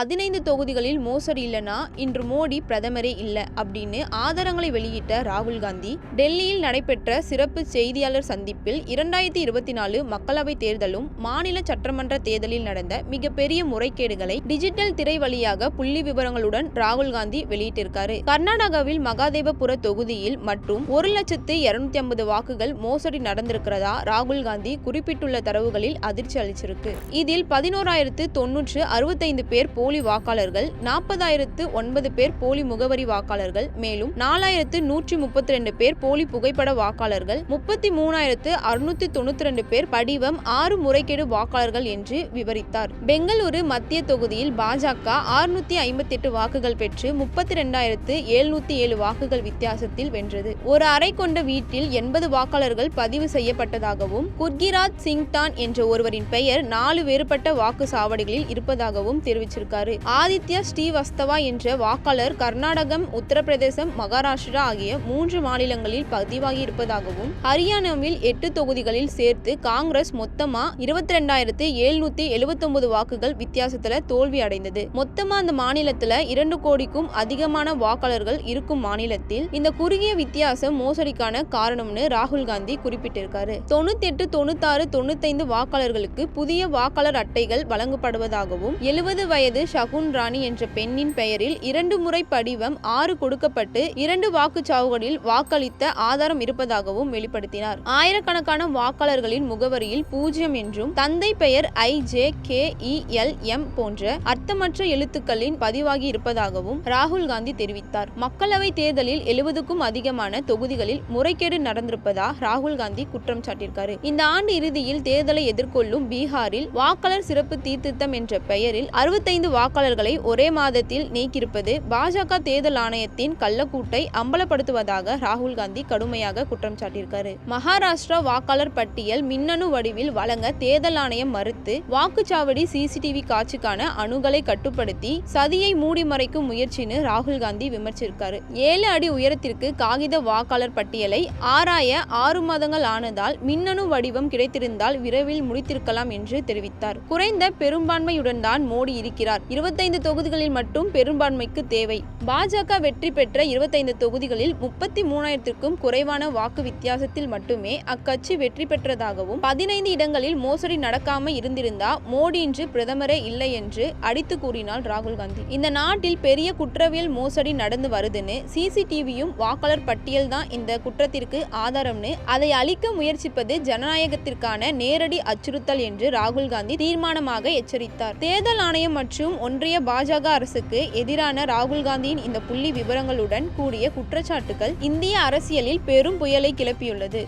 பதினைந்து தொகுதிகளில் மோசடி இல்லைனா இன்று மோடி பிரதமரே இல்லை அப்படின்னு ஆதாரங்களை வெளியிட்ட ராகுல் காந்தி டெல்லியில் நடைபெற்ற சிறப்பு செய்தியாளர் சந்திப்பில் இரண்டாயிரத்தி இருபத்தி நாலு மக்களவைத் தேர்தலும் மாநில சட்டமன்ற தேர்தலில் நடந்த மிகப்பெரிய முறைகேடுகளை டிஜிட்டல் திரை வழியாக புள்ளி விவரங்களுடன் ராகுல் காந்தி வெளியிட்டிருக்காரு. கர்நாடகாவில் மகாதேவபுர தொகுதியில் மற்றும் ஒரு லட்சத்து இருநூத்தி ஐம்பது வாக்குகள் மோசடி நடந்திருக்கிறதா ராகுல் காந்தி குறிப்பிட்டுள்ள தரவுகளில் அதிர்ச்சி அளிச்சிருக்கு. இதில் பதினோராயிரத்து தொன்னூற்று அறுபத்தைந்து பேர் போலி வாக்காளர்கள் நாற்பதாயிரத்து ஒன்பது பேர் போலி முகவரி வாக்காளர்கள் மேலும் நாலாயிரத்து நூற்றி முப்பத்தி ரெண்டு பேர் போலி புகைப்பட வாக்காளர்கள் முப்பத்தி மூணாயிரத்து அறுநூத்தி தொண்ணூத்தி ரெண்டு பேர் படிவம் ஆறு முறைகேடு வாக்காளர்கள் என்று விவரித்தார். பெங்களூரு மத்திய தொகுதியில் பாஜக ஆறுநூத்தி ஐம்பத்தி எட்டு வாக்குகள் பெற்று முப்பத்தி ரெண்டாயிரத்து எழுநூத்தி ஏழு வாக்குகள் வித்தியாசத்தில் வென்றது. ஒரு அறை கொண்ட வீட்டில் எண்பது வாக்காளர்கள் பதிவு செய்யப்பட்டதாகவும் குர்கிராஜ் சிங்டான் என்ற ஒருவரின் பெயர் நாலு வேறுபட்ட வாக்கு சாவடிகளில் இருப்பதாகவும் தெரிவிச்சிருக்காரு. ஆதித்யா ஸ்ரீவஸ்தவா என்ற வாக்காளர் கர்நாடகம் உத்தரப்பிரதேசம் மகாராஷ்டிரா ஆகிய மூன்று மாநிலங்களில் பதிவாகி இருப்பதாகவும் ஹரியானாவில் எட்டு தொகுதிகளில் சேர்த்து காங்கிரஸ் மொத்தமா இருபத்தி ரெண்டாயிரத்து எழுநூத்தி எழுபத்தொன்பது வாக்குகள் வித்தியாசத்துல தோல்வி அடைந்தது. மொத்தமா அந்த மாநிலத்துல இரண்டு கோடிக்கும் அதிகமான வாக்காளர்கள் இருக்கும் மாநிலத்தில் இந்த குறுகிய வித்தியாசம் மோசடிக்கான காரணம்னு ராகுல் காந்தி குறிப்பிட்டிருக்காரு. தொண்ணூத்தி எட்டு தொண்ணூத்தாறு தொண்ணூத்தைந்து வாக்காளர்களுக்கு புதிய வாக்காளர் அட்டைகள் வழங்கப்படுவதாகவும் எழுபது வயது ஷகுன் ராணி என்ற பெண்ணின் பெயரில் இரண்டு முறை படிவம் ஆறு கொடுக்கப்பட்டு இரண்டு வாக்குச்சாவுகளில் வாக்களித்த ஆதாரம் இருப்பதாகவும் வெளிப்படுத்தினார். ஆயிரக்கணக்கான வாக்காளர்களின் முகவரியில் பூஜ்ஜியம் என்றும் தந்தை பெயர் I J K E L M போன்ற அர்த்தமற்ற எழுத்துக்களின் பதிவாகி இருப்பதாகவும் ராகுல் காந்தி தெரிவித்தார். மக்களவை தேர்தலில் எழுபதுக்கும் அதிகமான தொகுதிகளில் முறைகேடு நடந்திருப்பதா ராகுல் காந்தி குற்றம் சாட்டியிருக்காரு. இந்த ஆண்டு இறுதியில் தேர்தலை எதிர்கொள்ளும் பீகாரில் வாக்காளர் சிறப்பு தீர்த்திருத்தம் என்ற பெயரில் அறுபத்தைந்து வாக்காளர்களை ஒரே மாதத்தில் நீக்கியிருப்பது பாஜக தேர்தல் ஆணையத்தின் கள்ளக்கூட்டை அம்பலப்படுத்துவதாக ராகுல் காந்தி கடுமையாக குற்றம் சாட்டியிருக்காரு. மகாராஷ்டிரா வாக்காளர் பட்டியல் மின்னணு வடிவில் வழங்க தேர்தல் ஆணையம் மறுத்து வாக்குச்சாவடி சிசிடிவி காட்சிக்கான அணுகலை கட்டுப்படுத்தி சதியை மூடி மறைக்கும் முயற்சின்னு ராகுல் காந்தி விமர்சிருக்காரு ஏழு அடி உயரத்திற்கு காகித வாக்காளர் பட்டியலை ஆராய ஆறு மாதங்கள் ஆனதால் மின்னணு வடிவம் கிடைத்திருந்தால் விரைவில் முடித்திருக்கலாம் என்று தெரிவித்தார். குறைந்த பெரும்பான்மையுடன் தான் மோடி இருக்கிறார் இருபத்தைந்து தொகுதிகளில் மட்டும் பெரும்பான்மைக்கு தேவை. பாஜக வெற்றி பெற்ற இருபத்தைந்து தொகுதிகளில் முப்பத்தி மூணாயிரத்திற்கும் குறைவான வாக்கு வித்தியாசத்தில் மட்டுமே அக்கட்சி வெற்றி பெற்றதாகவும் பதினைந்து இடங்களில் மோசடி நடக்காம இருந்திருந்தா மோடி இன்று பிரதமரே இல்லை என்று அடித்து கூறினார் ராகுல் காந்தி. இந்த நாட்டில் பெரிய குற்றவியல் மோசடி நடந்து வருதுன்னு சிசிடிவியும் வாக்காளர் பட்டியல் தான் இந்த குற்றத்திற்கு ஆதாரம்னு அதை அழிக்க முயற்சிப்பது ஜனநாயகத்திற்கான நேரடி அச்சுறுத்தல் என்று ராகுல் காந்தி தீர்மானமாக எச்சரித்தார். தேர்தல் ஆணையம் மற்றும் ஒன்றிய பாஜக அரசுக்கு எதிரான ராகுல் காந்தியின் இந்த புள்ளி விவரங்களுடன் கூடிய குற்றச்சாட்டுகள் இந்திய அரசியலில் பெரும் புயலை கிளப்பியுள்ளது.